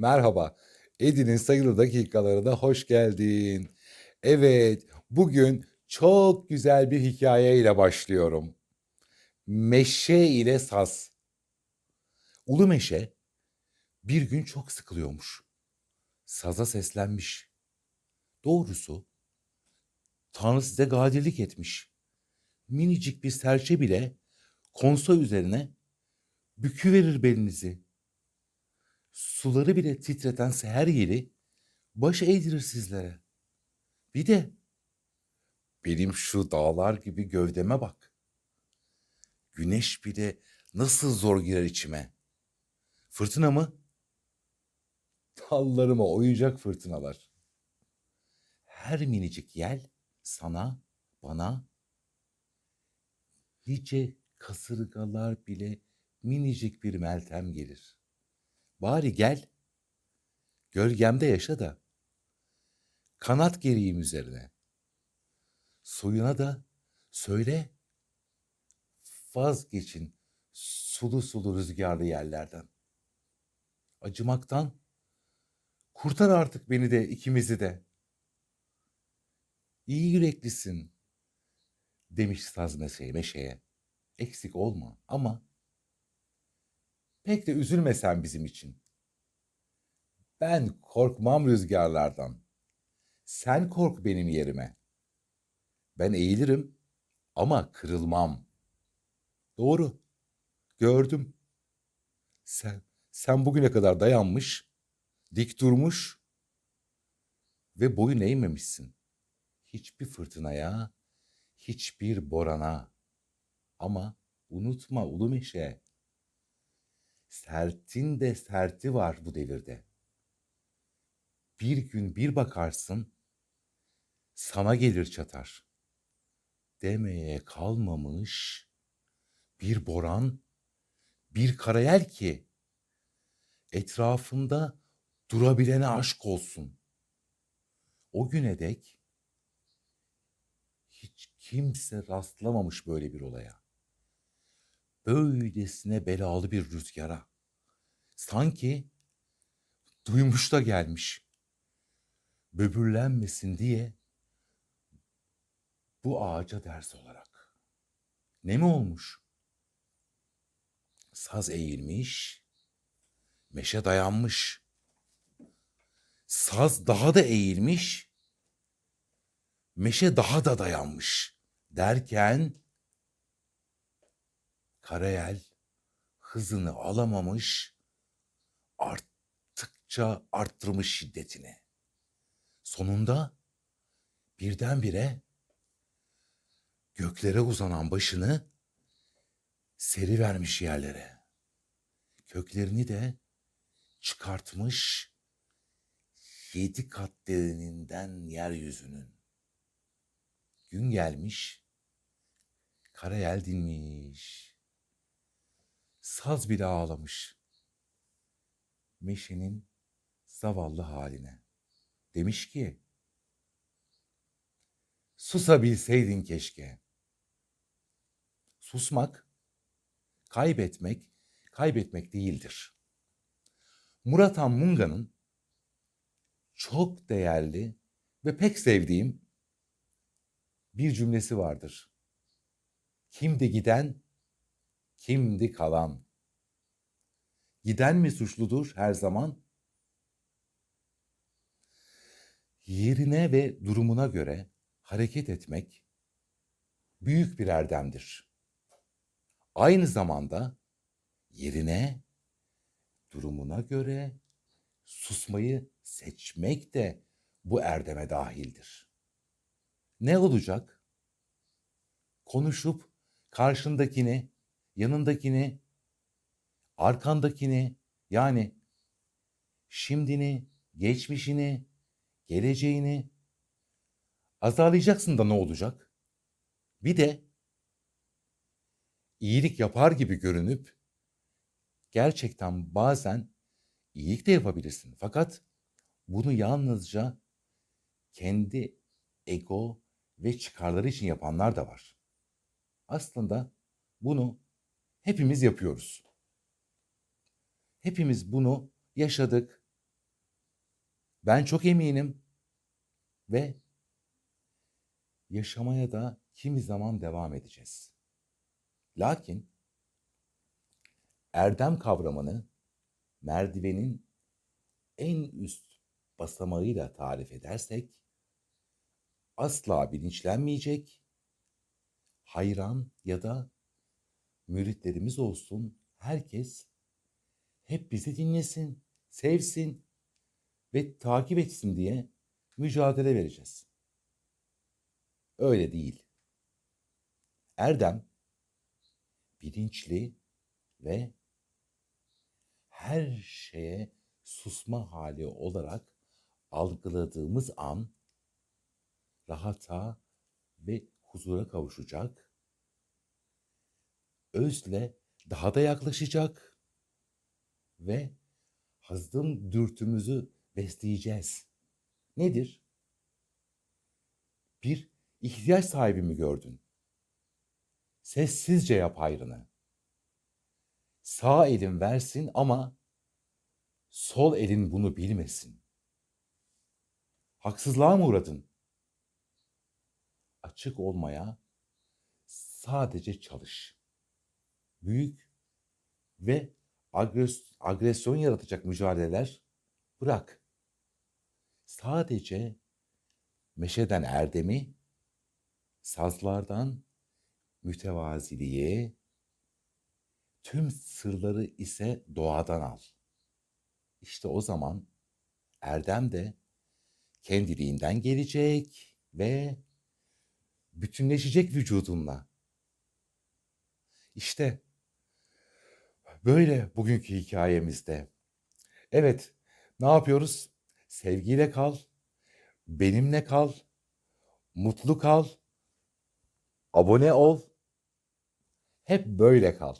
Merhaba. Edi'nin sayılı dakikalarına hoş geldin. Evet, bugün çok güzel bir hikayeyle başlıyorum. Meşe ile Saz. Ulu Meşe bir gün çok sıkılıyormuş. Saz'a seslenmiş. Doğrusu Tanrı size gadirlik etmiş. Minicik bir serçe bile konsa üzerine büküverir belinizi. Suları bile titreten seher yeli baş eğdirir sizlere. Bir de benim şu dağlar gibi gövdeme bak. Güneş bile nasıl zor girer içime. Fırtına mı? Dallarıma oyacak fırtınalar. Her minicik yel sana, bana, nice kasırgalar bile minicik bir meltem gelir. Bari gel, gölgemde yaşa da, kanat geriyim üzerine. Soyuna da söyle, vazgeçin sulu sulu rüzgarlı yerlerden. Acımaktan kurtar artık beni de ikimizi de. İyi yüreklisin demiş saz meşeye. Eksik olma ama pek de üzülme sen bizim için. Ben korkmam rüzgarlardan. Sen kork benim yerime. Ben eğilirim ama kırılmam. Doğru. Gördüm. Sen sen bugüne kadar dayanmış, dik durmuş ve boyun eğmemişsin. Hiçbir fırtınaya, hiçbir borana. Ama unutma ulu meşe. Sertin de serti var bu devirde. Bir gün bir bakarsın, sana gelir çatar. Demeye kalmamış bir boran, bir karayel ki etrafında durabilene aşk olsun. O güne dek hiç kimse rastlamamış böyle bir olaya. Böylesine belalı bir rüzgara. Sanki duymuş da gelmiş. Böbürlenmesin diye bu ağaca ders olarak. Ne mi olmuş? Saz eğilmiş, meşe dayanmış. Saz daha da eğilmiş, meşe daha da dayanmış. Derken Karayel hızını alamamış, arttıkça arttırmış şiddetini. Sonunda birdenbire göklere uzanan başını seri vermiş yerlere. Köklerini de çıkartmış yedi kat derininden yeryüzünün. Gün gelmiş, karayel dinmiş. Saz bile ağlamış. Meşenin zavallı haline. Demiş ki, susabilseydin keşke. Susmak, kaybetmek, kaybetmek değildir. Murat Munga'nın çok değerli ve pek sevdiğim bir cümlesi vardır. Kimdi giden, kimdi kalan? Giden mi suçludur her zaman? Yerine ve durumuna göre hareket etmek büyük bir erdemdir. Aynı zamanda yerine, durumuna göre susmayı seçmek de bu erdeme dahildir. Ne olacak? Konuşup karşındakini, yanındakini, arkandakini yani şimdini, geçmişini, geleceğini azarlayacaksın da ne olacak? Bir de iyilik yapar gibi görünüp gerçekten bazen iyilik de yapabilirsin. Fakat bunu yalnızca kendi ego ve çıkarları için yapanlar da var. Aslında bunu hepimiz yapıyoruz. Hepimiz bunu yaşadık, Ben çok eminim ve yaşamaya da kimi zaman devam edeceğiz. Lakin erdem kavramını merdivenin en üst basamağıyla tarif edersek asla bilinçlenmeyecek, hayran ya da müritlerimiz olsun herkes hep bizi dinlesin, sevsin ve takip etsin diye mücadele vereceğiz. Öyle değil. Erdem bilinçli ve her şeye susma hali olarak algıladığımız an rahata ve huzura kavuşacak. Özle daha da yaklaşacak ve hazım dürtümüzü besleyeceğiz. Nedir? Bir ihtiyaç sahibi mi gördün? Sessizce yap hayrını. Sağ elin versin ama sol elin bunu bilmesin. Haksızlığa mı uğradın? Açık olmaya sadece çalış. Büyük ve agres- agresyon yaratacak mücadeleler bırak. Sadece meşeden erdemi, sazlardan mütevaziliğe, tüm sırları ise doğadan al. İşte o zaman erdem de kendiliğinden gelecek ve bütünleşecek vücudunla. İşte böyle bugünkü hikayemizde. Evet, ne yapıyoruz? Sevgiyle kal, benimle kal, mutlu kal, abone ol, hep böyle kal.